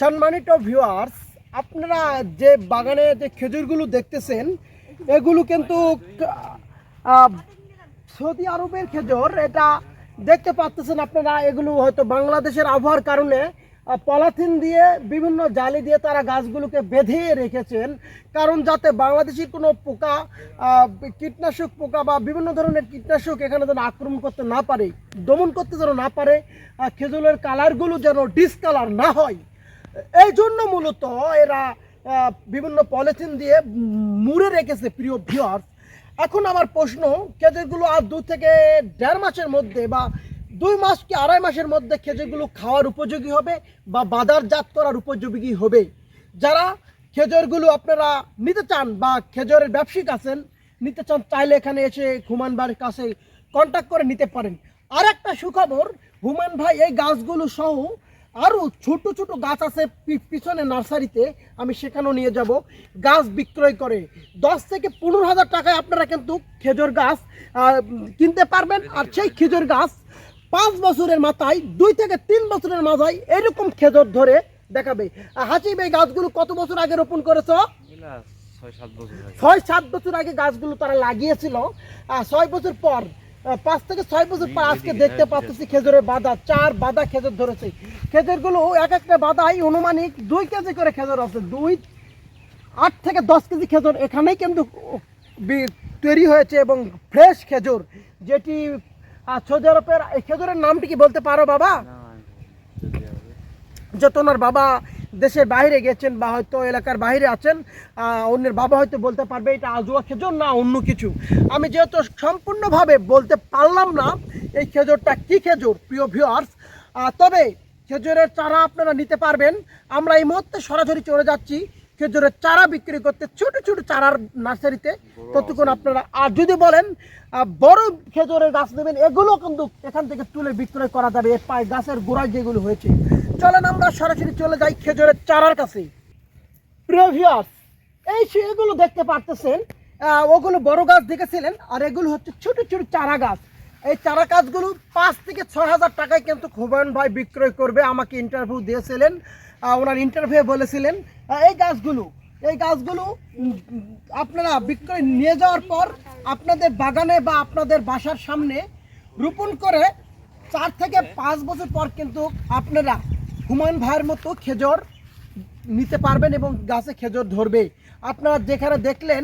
সম্মানিত ভিউয়ার্স আপনারা যে বাগানে যে খেজুরগুলো দেখতেছেন, এগুলো কিন্তু সৌদি আরবের খেজুর, এটা দেখতে পাচ্ছেন আপনারা, এগুলো হয়তো বাংলাদেশের আবহাওয়ার কারণে পলিথিন দিয়ে, বিভিন্ন জালি দিয়ে তারা গাছগুলোকে বেঁধে রেখেছেন। কারণ যাতে বাংলাদেশি কোনো পোকা কীটনাশক পোকা বা বিভিন্ন ধরনের কীটনাশক এখানে যেন আক্রমণ করতে না পারে, দমন করতে যেন না পারে খেজুরের কালারগুলো যেন ডিসকালার না হয়। এই জন্য মূলত এরা বিভিন্ন পলিথিন দিয়ে মুড়ে রেখেছে, প্রিয় ভিউয়ার্স এখন আমার প্রশ্ন, খেজুরগুলো আর দু থেকে দেড় মাসের মধ্যে বা দুই মাস কি আড়াই মাসের মধ্যে খেজুরগুলো খাওয়ার উপযোগী হবে বা বাজারজাত করার উপযোগী হবে? যারা খেজুরগুলো আপনারা নিতে চান বা খেজুরের ব্যবসায়িক আছেন, নিতে চান, চাইলে এখানে এসে হুমান ভাইয়ের কাছে কন্ট্যাক্ট করে নিতে পারেন। আর একটা সুখবর হুমান ভাই, এই গাছগুলো সহ আরও ছোট ছোট গাছ আছে পিছনে নার্সারিতে, আমি সেখানেও নিয়ে যাব। গাছ বিক্রয় করে দশ থেকে পনেরো হাজার টাকায় আপনারা কিন্তু খেজুর গাছ কিনতে পারবেন। আর সেই খেজুর গাছ পাঁচ বছরের মাথায় দুই থেকে তিন বছরের মাথায় এরকম খেজুর ধরে দেখাবে। আর হাসিব এই গাছগুলো কত বছর আগে রোপণ করেছ? ছয় সাত বছর আগে। গাছগুলো তারা লাগিয়েছিল। আর ছয় বছর পর পাঁচ থেকে ছয় বছর পর আজকে দেখতে পাচ্ছি খেজুরের বাদা চার বাদা খেজুর ধরেছে। খেজুরগুলো এক একটা বাদাই অনুমানিক দুই কেজি করে খেজুর আছে। দুই আট থেকে দশ কেজি খেজুর এখানেই কিন্তু তৈরি হয়েছে এবং ফ্রেশ খেজুর যেটি আহ, সৌদি আরবের এই খেজুরের নামটি কি বলতে পারো বাবা? যত ওনার বাবা দেশের বাইরে গেছেন বা হয়তো এলাকার বাইরে আছেন অন্যের বাবা হয়তো বলতে পারবে এটা আজুয়া খেজুর না অন্য কিছু। আমি যেহেতু সম্পূর্ণভাবে বলতে পারলাম না এই খেজুরটা কি খেজুর প্রিয় ভিউয়ার্স তবে খেজুরের চারা আপনারা নিতে পারবেন। আমরা এই মুহূর্তে সরাসরি চলে যাচ্ছি। খেজুরের চারা বিক্রি করতে ছোট ছোট চারার নার্সারিতে। ততক্ষণ আপনারা, আর যদি বলেন বড় খেজুরের গাছ নেবেন, এগুলো কিন্তু এখান থেকে তুলে বিক্রয় করা যাবে পায়ে গাছের গোড়ায় যেগুলো হয়েছে। চলেন আমরা সরাসরি চলে যাই খেজুরের চারার কাছে। প্রিয় ভিউয়ার্স এই এগুলো দেখতে পারতেছেন ওগুলো বড় গাছ দেখেছিলেন, আর এগুলো হচ্ছে ছোট ছোট চারা গাছ। এই চারা গাছগুলো পাঁচ থেকে ছয় হাজার টাকায় কিন্তু হুমায়ুন ভাই বিক্রয় করবে, আমাকে ইন্টারভিউ দিয়েছিলেন। ওনার ইন্টারভিউ বলেছিলেন এই গাছগুলো এই গাছগুলো আপনারা বিক্রয় নিয়ে যাওয়ার পর আপনাদের বাগানে বা আপনাদের বাসার সামনে রোপণ করে চার থেকে পাঁচ বছর পর কিন্তু আপনারা হুমায়ুন ভাইয়ের মতো খেজুর নিতে পারবেন এবং গাছে খেজুর ধরবে। আপনারা যেখানে দেখলেন,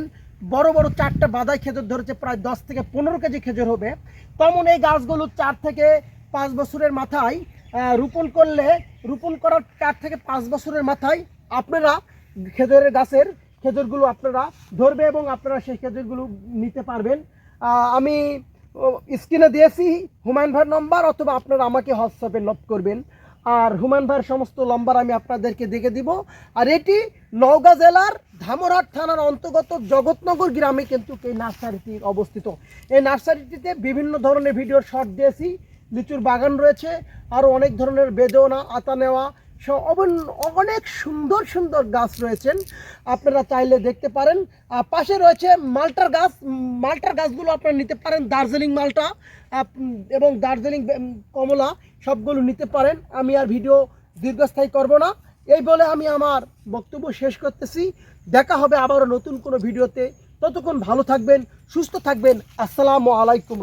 বড় বড় চারটা বাদাই খেজুর ধরেছে, প্রায় দশ থেকে পনেরো কেজি খেজুর হবে। তেমন এই গাছগুলো চার থেকে পাঁচ বছরের মাথায় রোপণ করলে, রোপণ করার চার থেকে পাঁচ বছরের মাথায় আপনারা খেজুরের গাছের খেজুরগুলো আপনারা ধরবে এবং আপনারা সেই খেজুরগুলো নিতে পারবেন। আমি স্ক্রিনে দিয়েছি হুমায়ুন ভাইয়ের নম্বর, অথবা আপনারা আমাকে হোয়াটসঅ্যাপে লভ করবেন। আর হুমায়ুন ভাইয়ের সমস্ত নম্বর আমি আপনাদেরকে দেখে দিব। আর এটি নওগাঁ জেলার ধামরহাট থানার অন্তর্গত জগৎনগর গ্রামে কিন্তু এই নার্সারিটি অবস্থিত। এই নার্সারিটিতে বিভিন্ন ধরনের ভিডিওর শর্ট দিয়েছি। লিচুর বাগান রয়েছে আরও অনেক ধরনের বেদনা, আতা নেওয়া সব অনেক সুন্দর সুন্দর গাছ রয়েছেন। আপনারা চাইলে দেখতে পারেন। আর পাশে রয়েছে মালটার গাছ। মালটার গাছগুলো আপনারা নিতে পারেন। দার্জিলিং মালটা এবং দার্জিলিং কমলা, সবগুলো নিতে পারেন। আমি আর ভিডিও দীর্ঘস্থায়ী করব না। এই বলে আমি আমার বক্তব্য শেষ করতেছি। দেখা হবে আবারও নতুন কোনো ভিডিওতে। ততক্ষণ ভালো থাকবেন, সুস্থ থাকবেন। আসসালামু আলাইকুম